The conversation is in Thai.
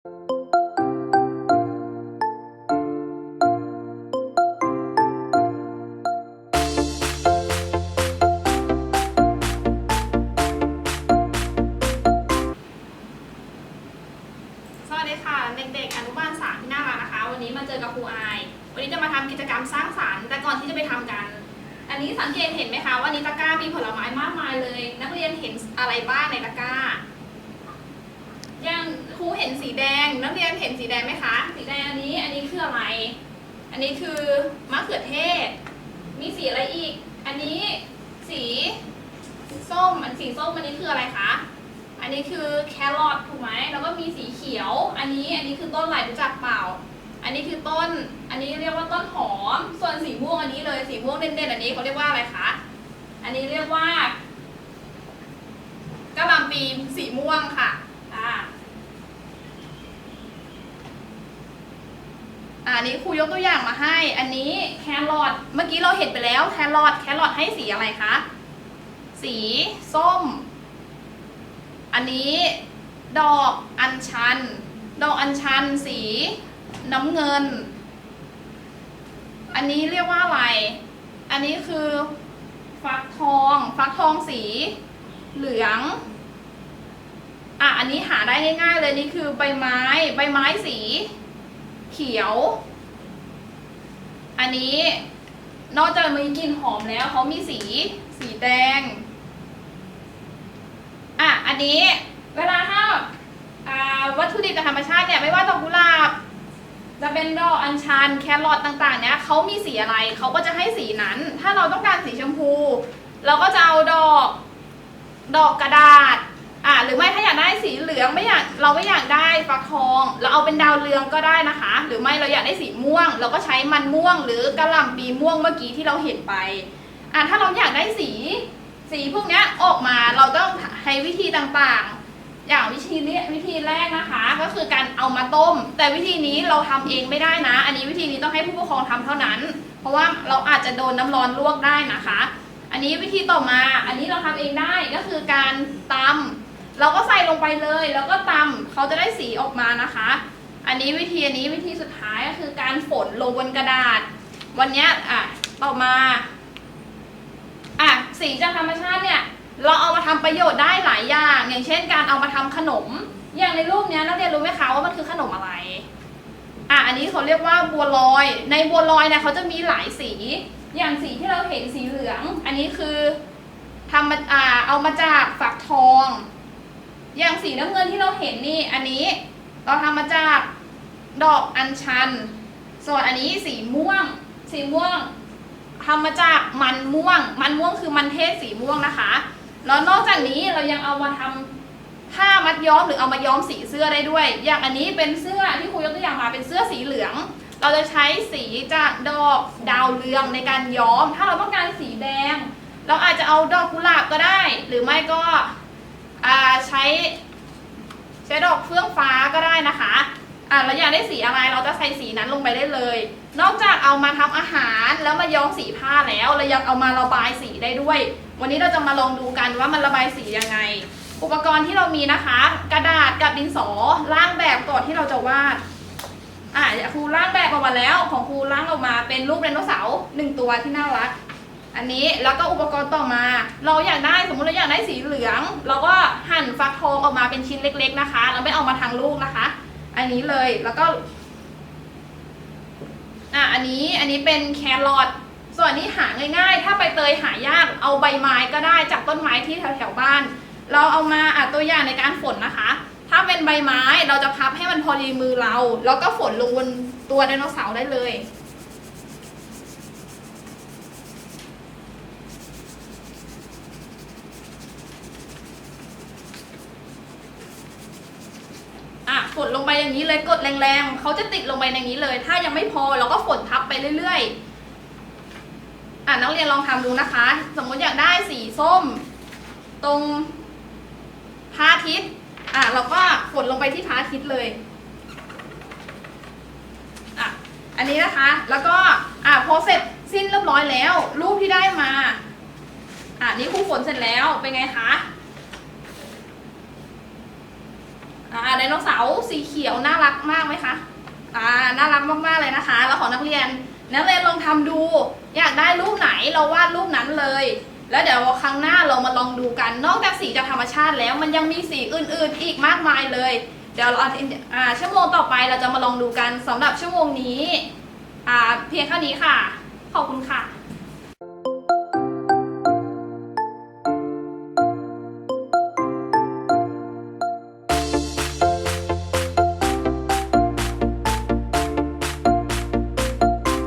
สวัสดีค่ะ เด็กๆ อนุบาลสามที่น่ารักนะคะ วันนี้มาเจอกับครูอาย วันนี้จะมาทำกิจกรรมสร้างสรรค์ แต่ก่อนที่จะไปทำกัน อันนี้สังเกตเห็นไหมคะว่าในตะกร้ามีผลไม้มากมายเลย นักเรียนเห็นอะไรบ้างในตะกร้า อย่าง รูเห็นสีแดง นักเรียนเห็นสีแดงไหมคะ สีแดงอันนี้ อันนี้คืออะไร อันนี้คือมะเขือเทศ มีสีอะไรอีก อันนี้สีส้ม อันสีส้มอันนี้คืออะไรคะ อันนี้คือแครอทถูกไหม แล้วก็มีสีเขียว อันนี้ อันนี้คือต้นอะไรรู้จักเปล่า อันนี้คือต้น อันนี้เรียกว่าต้นหอม ส่วนสีม่วงอันนี้เลย สีม่วงเด่นๆอันนี้เขาเรียกว่าอะไรคะ อันนี้เรียกว่ากะหล่ำปีสีม่วงค่ะ อ่า อันนี้ครูยกตัวอย่างมาให้ อันนี้แครอท เมื่อกี้เราเห็นไปแล้วแครอท แครอทให้สีอะไรคะ สีส้ม อันนี้ดอกอัญชัน ดอกอัญชันสีน้ำเงิน อันนี้เรียกว่าอะไร อันนี้คือฟักทอง ฟักทองสีเหลือง อะ อันนี้หาได้ง่ายๆเลยนี่คือใบไม้ ใบไม้สี ขียว อันนี้นอกจากมีกลิ่นหอมแล้วเขามีสีสีแดง อะ อันนี้เวลาถ้าวัตถุดิบจากธรรมชาติเนี่ยไม่ว่าดอกกุหลาบ จะเป็นดอกอัญชันแครอทต่างๆ เนี่ยเขามีสีอะไรเขาก็จะให้สีนั้น ถ้าเราต้องการสีชมพู เราก็จะเอาดอก ดอกกระดาษ หรือไม่ถ้าอยากได้สีเหลืองไม่อยากเราไม่อยากได้ฟักทอง เราเอาเป็นดาวเรืองก็ได้นะคะ หรือไม่เราอยากได้สีม่วง เราก็ใช้มันม่วง หรือกระหล่ำปีม่วงเมื่อกี้ที่เราเห็นไปอะถ้าเราอยากได้สี สีพวกนี้ออกมาเราต้องใช้วิธีต่างๆ อย่างวิธีนี้วิธีแรกนะคะ ก็คือการเอามาต้ม แต่วิธีนี้เราทำเองไม่ได้นะ อันนี้วิธีนี้ต้องให้ผู้ปกครองทำเท่านั้น เพราะว่าเราอาจจะโดนน้ำร้อนลวกได้นะคะ อันนี้วิธีต่อมา อันนี้เราทำเองได้ก็คือการตำ เราก็ใส่ลงไปเลย แล้วก็ตำเขาจะได้สีออกมานะคะ อันนี้วิธีอันนี้วิธีสุดท้ายก็คือการฝนลงบนกระดาษ วันนี้อะต่อมาอะสีจากธรรมชาติเนี่ยเราเอามาทำประโยชน์ได้หลายอย่าง อย่างเช่น การเอามาทำขนม อย่างในรูปเนี้ยนักเรียนรู้ไหมคะว่ามันคือขนมอะไรอะอันนี้เขาเรียกว่าบัวลอย ในบัวลอยเนี่ยเขาจะมีหลายสี อย่างสีที่เราเห็นสีเหลือง อันนี้คือทำมาอ่าเอามาจากฝักทอง อย่างสีน้ำเงินที่เราเห็นนี่อันนี้เราทำมาจากดอกอัญชัน ส่วนอันนี้สีม่วง สีม่วงทำมาจากมันม่วง มันม่วงคือมันเทศสีม่วงนะคะ แล้วนอกจากนี้เรายังเอามาทำผ้ามัดย้อมหรือเอามาย้อมสีเสื้อได้ด้วย อย่างอันนี้เป็นเสื้อที่ครูยกตัวอย่างมาเป็นเสื้อสีเหลือง เราจะใช้สีจากดอกดาวเรืองในการย้อม ถ้าเราต้องการสีแดง เราอาจจะเอาดอกกุหลาบก็ได้ หรือไม่ก็ ใช้ใช้ดอกเฟื่องฟ้าก็ได้นะคะอะเราอยากได้สีอะไรเราจะใส่สีนั้นลงไปได้เลย นอกจากเอามาทำอาหารแล้วมาย้อมสีผ้าแล้วเรายังเอามาระบายสีได้ด้วย วันนี้เราจะมาลองดูกันว่ามันระบายสียังไง อุปกรณ์ที่เรามีนะคะ กระดาษกับดินสอร่างแบบก่อนที่เราจะวาดอะครูร่างแบบออกมาแล้ว ของครูร่างออกมาเป็นรูปไดโนเสาร์หนึ่งตัวที่น่ารัก อันนี้แล้วก็อุปกรณ์ต่อมา เราอยากได้สมมติเราอยากได้สีเหลือง เราก็หั่นฟักทองออกมาเป็นชิ้นเล็ก ๆนะคะ เราไม่เอามาทางลูกนะคะ อันนี้เลยแล้วก็อะอันนี้อันนี้เป็นแครอทส่วนนี้หาง่ายๆ ถ้าใบเตยหายากเอาใบไม้ก็ได้จากต้นไม้ที่แถวๆบ้าน เราเอามาอะตัวอย่างในการฝนนะคะ ถ้าเป็นใบไม้เราจะพับให้มันพอดีมือเรา แล้วก็ฝนลงบนตัวไดโนเสาร์ได้เลย อะฝนลงไปอย่างนี้เลยกดแรงๆเขาจะติดลงไปในนี้เลย ถ้ายังไม่พอเราก็ฝนทับไปเรื่อยๆอะนักเรียนลองทำดูนะคะ สมมติอยากได้สีส้ม ตรงพระอาทิตย์อะเราก็ฝนลงไปที่พระอาทิตย์เลยอะอันนี้นะคะแล้วก็อะพอเสร็จสิ้นเรียบร้อยแล้ว รูปที่ได้มาอะนี่ครูฝนเสร็จแล้วเป็นไงคะ อ่าไดโนเสาร์สีเขียวน่ารักมากไหมคะอ่าน่ารักมากๆเลยนะคะแล้วของนักเรียน นักเรียนลองทำดู อยากได้รูปไหนเราวาดรูปนั้นเลย แล้วเดี๋ยวครั้งหน้าเรามาลองดูกัน นอกจากสีจากธรรมชาติแล้วมันยังมีสีอื่นๆ อีกมากมายเลย เดี๋ยวเราอ่าชั่วโมงต่อไปเราจะมาลองดูกันสำหรับชั่วโมงนี้อ่าเพียงเท่านี้ค่ะ ขอบคุณค่ะ